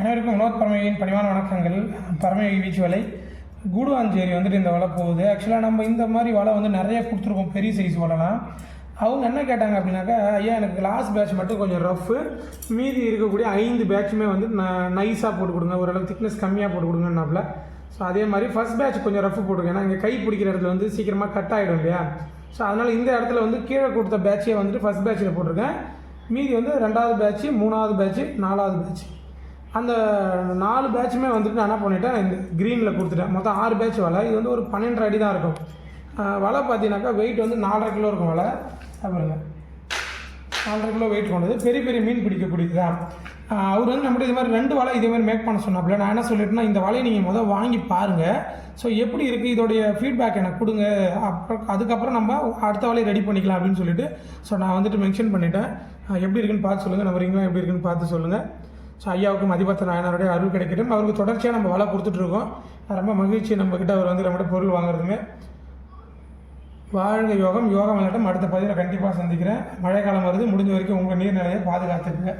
அனைவருக்கும் வினோத் பரமையின் பணிவான வணக்கங்கள். பரமை வீச்சு வலை கூடுவாஞ்சேரி வந்துட்டு இந்த வலை போகுது. ஆக்சுவலாக நம்ம இந்த மாதிரி வலை வந்து நிறைய கொடுத்துருக்கோம். பெரிய சைஸ் வலைலாம். அவங்க என்ன கேட்டாங்க அப்படின்னாக்கா ஐயா எனக்கு லாஸ்ட் பேட்ச் மட்டும் கொஞ்சம் ரஃப்பு மீதி இருக்கக்கூடிய ஐந்து பேட்சுமே வந்து நான் நைஸாக போட்டு கொடுங்க. ஓரளவு திக்னஸ் கம்மியாக போட்டு கொடுங்கன்னாப்புல ஸோ அதே மாதிரி ஃபஸ்ட் பேட்ச் கொஞ்சம் ரஃப் போட்டுருங்க. ஏன்னா இங்கே கை பிடிக்கிற இடத்துல வந்து சீக்கிரமாக கட் ஆகிடும் இல்லையா? ஸோ அதனால் இந்த இடத்துல வந்து கீழே கொடுத்த பேட்சே வந்துட்டு ஃபஸ்ட் பேட்சில் போட்டிருக்கேன். மீதி வந்து ரெண்டாவது பேட்ச்சு மூணாவது பேட்ச்சு நாலாவது பேட்ச் அந்த நாலு பேட்சுமே வந்துட்டு நான் என்ன பண்ணிட்டேன் இந்த க்ரீனில் கொடுத்துட்டேன். மொத்தம் ஆறு பேட்ச் வலை. இது வந்து ஒரு பன்னெண்டு அடி தான் இருக்கும். வலை பார்த்தீங்கன்னாக்கா வெயிட் வந்து நாலரை கிலோ இருக்கும் வலை. பாருங்க. நாலரை கிலோ வெயிட் கொண்டது. பெரிய பெரிய மீன் பிடிக்கக்கூடியது தான். அவர் வந்து நம்மகிட்ட இது மாதிரி ரெண்டு வலை இதே மாதிரி மேக் பண்ண சொன்னாப்புல. நான் என்ன சொல்லிட்டேன்னா இந்த வலையை நீங்கள் முதல் வாங்கி பாருங்கள் ஸோ எப்படி இருக்குது இதோடைய ஃபீட்பேக் எனக்கு கொடுங்க. அப்புறம் அதுக்கப்புறம் நம்ம அடுத்த வலையை ரெடி பண்ணிக்கலாம் அப்படின்னு சொல்லிட்டு. ஸோ நான் வந்துட்டு மென்ஷன் பண்ணிட்டேன். எப்படி இருக்குன்னு பார்த்து சொல்லுங்கள் நம்ம ரிங்லாம் எப்படி இருக்குன்னு பார்த்து சொல்லுங்கள் ஸோ ஐயாவுக்கும் அதிபத்த நாயனாருடைய அருள் கிடைக்கட்டும். அவருக்கு தொடர்ச்சியாக நம்ம வலை கொடுத்துட்ருக்கோம். ரொம்ப மகிழ்ச்சி நம்மக்கிட்ட அவர் வந்து நம்மகிட்ட பொருள் வாங்குறதுமே. வாழ்க யோகம் யோகம் விளையாட்டம் அடுத்த பதிவில் கண்டிப்பாக சந்திக்கிறேன். மழைக்காலம் வருது. முடிஞ்ச வரைக்கும் உங்கள் நீர்நிலையை பாதுகாத்துக்குங்க.